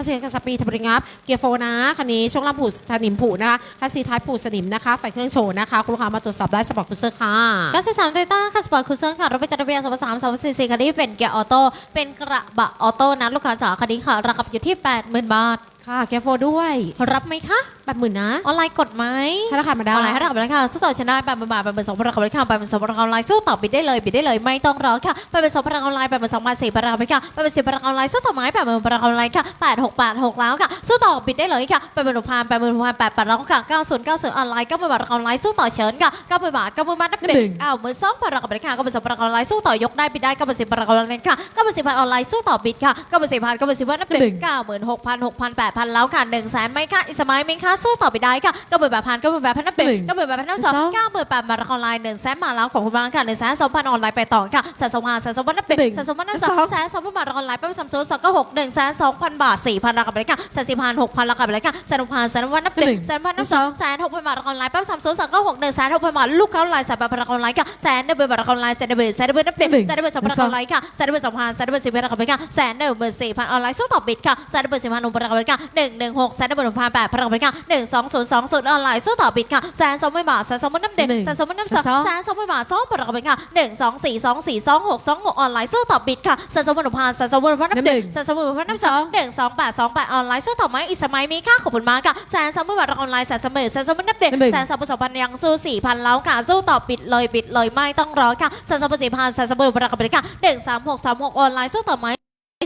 ภาษีกับสปีทบริงับ เกียร์โฟนะคันนี้ช่วงล่างผูสนิมผูนะคะคัสซีท้ายผูสนิมนะคะไฟเครื่องโชว์นะคะคุณลูกค้ามาตรวจสอบได้สปอร์ตคูเซอร์ค่ะ93 Toyota ค่ะสปอร์ตคูเซอร์ค่ะรถประจำทะเบียน23 244คันนี้เป็นเกียร์ออโต้เป็นกระบะออโต้นะลูกค้าจ๋าคันนี้ค่ะราคาอยู่ที่ 80,000 บาทค่ะเกียร์โฟด้วย รับไหมคะ แบบหมื่นนะออนไลน์กดไหมให้ราคามาอได้อนไลน์ให้ราคาไปแล้วค่ะสู้ต่อชนะแปดหมื่นบาทแปดหมื่นสองพันราคาไปค่ะแปดหมื่นสองพันราคาออนไลน์สู้ต่อบิดได้เลยบิดได้เลยไม่ต้องรอค่ะแปดหมื่นสองพันราคาออนไลน์แปดหมื่นสองพันสี่พันราคาไปค่ะแปดหมื่นสี่พันราคาออนไลน์สู้ต่อไม้แปดหมื่นราคาออนไลน์ค่ะแปดหกแปดหกแล้วค่ะสู้ต่อบิดได้เลยค่ะแปดหมื่นหกพันแปดหมื่นหกพันแปดแปดแล้วค่ะเก้าศูนย์เก้าศูนย์ออนไลน์เก้าหมื่นบาทราคาออนไลน์สู้ต่อเชิญค่ะเก้าหมื่นบาทเก้าหมื่นบาทนับหนึ่งเก้าหมื่นสองพันราคาไปค่ะเก้าหมื่นสองพันราคาออนไลน์สู้ต่อยกได้บิดได้เก้าหมื่นสี่พันราคาออนไลน์ค่ะเก้าหมื่นสี่พันออนไลน์สู้ต่อบิดค่ะเก้าหมื่นสี่พันเก้าหมื่นสี่พันนับหนึ่งเก้าหมื่นหกพันหกพันแปดพันแล้วค่ะหนึ่งแสนไหมค่ะอิสมัยไหมคะสู้ต่อบิดได้ค่ะเก้าหมื่นแปดพันเก้าหมื่นแปดพันนับหนึ่งเก้าหมื่นแปดพันนับสองเก้าหมื่นแปดบาทราคาออนไลน์หนึ่งแสนมาแล้วของคุณบ้างค่ะหนึ่งแสนสองพันออนไลน์ไปต่อค่ะแสนสองพันแสนสองพันนับหนึ่งแสนสองพันนับสองแสนสองพันบาทราคาออนไลน์ไปสามศูนย์สองเก้าหกหนึ่งแสนสองพันบาทสี่พันราคาไปเลยค่ะแสนสี่พันหกพันราคาไปเลยค่ะแสนหกพันแสนพันนับหนึ่งแสนพันนับสองแสนหกพันบาทราคาออนไลน์ไปสามศูนย์สองเก้าหกหนึ่งแสนหกพันบาทลูกค้าออนไลน์สายบาทราคาออนไลน์ค่ะแสนหนึ่งหมื่นบาทราคาออนไลน์แสนหนึ่งหมื่นแสนหนึ่งหมื่นนับหนึ่งแสนหนึ่งหมื่นสองพันราคาออนไลน์ค่ะแสนหนึ่งหมื่นสองพันแสนหนึ่งหมื่นสี่พันราคาไปค่ะแสนหนึ่งหมื่นสี่พันออนไลน์สู้ต่อบิดค่ะแสนหนึ่งหมื่นสี่พันหนึ่งพันราคาไปค่ะหนึ่งหนึ่งหกแสนหนึ่งหมื่นหกพันแปดพันราคาไปค่ะหนึ่งสองศูนย์สองศูนย์ออนไลน์สู้ต่อบิดค่ะแสนสองหมื่นบาทแสนสองหมื่นนับหนึ่งหนึ่งแสนสองหมื่นนับสองสองแสนสองหมื่นบาทสองพันราคาไปค่ะหนึ่งสองสี่สองสี่สองหกสองหกออนไลน์สู้ต่อบิดค่ะแสนสองหมื่นหกพันแสนสองหมื่นหกพันนับหนึ่งแสนสองหมื่นหกพันนับสองหนึ่งสองแปดสองแปดออนไลน์สู้ต่อไหมอีกสมัยมีค่าขอบคุณมากค่ะแสนสองหมื่นบาทราคาออนไลน์แสนสองหมื่นแสนสองหมื่นนับหนึ่งนับหนึ่งแสนสองหมื่นสองพันยังสู้สี่พันแล้วค่ะสู้ต่อปิดเลยปิดเลยไม่ต้องรอค่ะแสนสองหมื่นสี่พันแสนสองหมื่นราคาไปเลยค่ะหนึ่งสามหกสามหกออนไลน์สู้ต่อไหม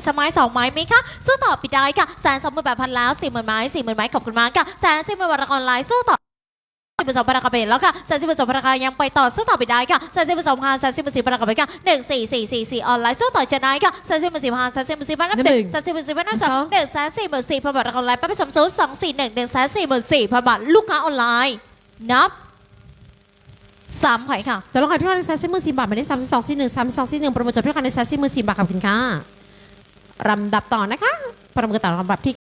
สมัยสองไม้ไหมคะ สู้ต่อปิดได้ค่ะแสนสองหมื่นแปดพันแล้วสี่หมื่นไม้สี่หมื่นไม้ขอบคุณมากค่ะแสนสี่หมื่นบาทราคาออนไลน์สู้ต่อสิบสองพันราคาไปแล้วค่ะแสนสิบสองพันราคายังไปต่อสู้ต่อไปได้ค่ะแสนสิบสองพันแสนสิบสี่พันราคาไปค่ะหนึ่งสี่สี่สี่สี่ออนไลน์สู้ต่อชนะค่ะแสนสิบสี่พันแสนสิบสี่พันนับหนึ่งแสนสิบสี่พันนับสองหนึ่งแสนสี่หมื่นสี่พันบาทราคาออนไลน์ไปเป็นสามศูนย์สองสี่หนึ่งหนึ่งแสนสี่หมื่นสี่พันบาทลูกค้าออนไลน์นับสามไผ่ค่ะแต่ราคาที่เราในแซสซี่มือสี่บาทไม่ได้สามสิบสองสี่หนึ่งสามสิบสองสี่หนึ่งโปรโมชั่นที่ราคาในแซสซี่มือสี่บาทขอบคุณค่ะ ลำดับต่อนะคะ ประเมินต่อลำดับที่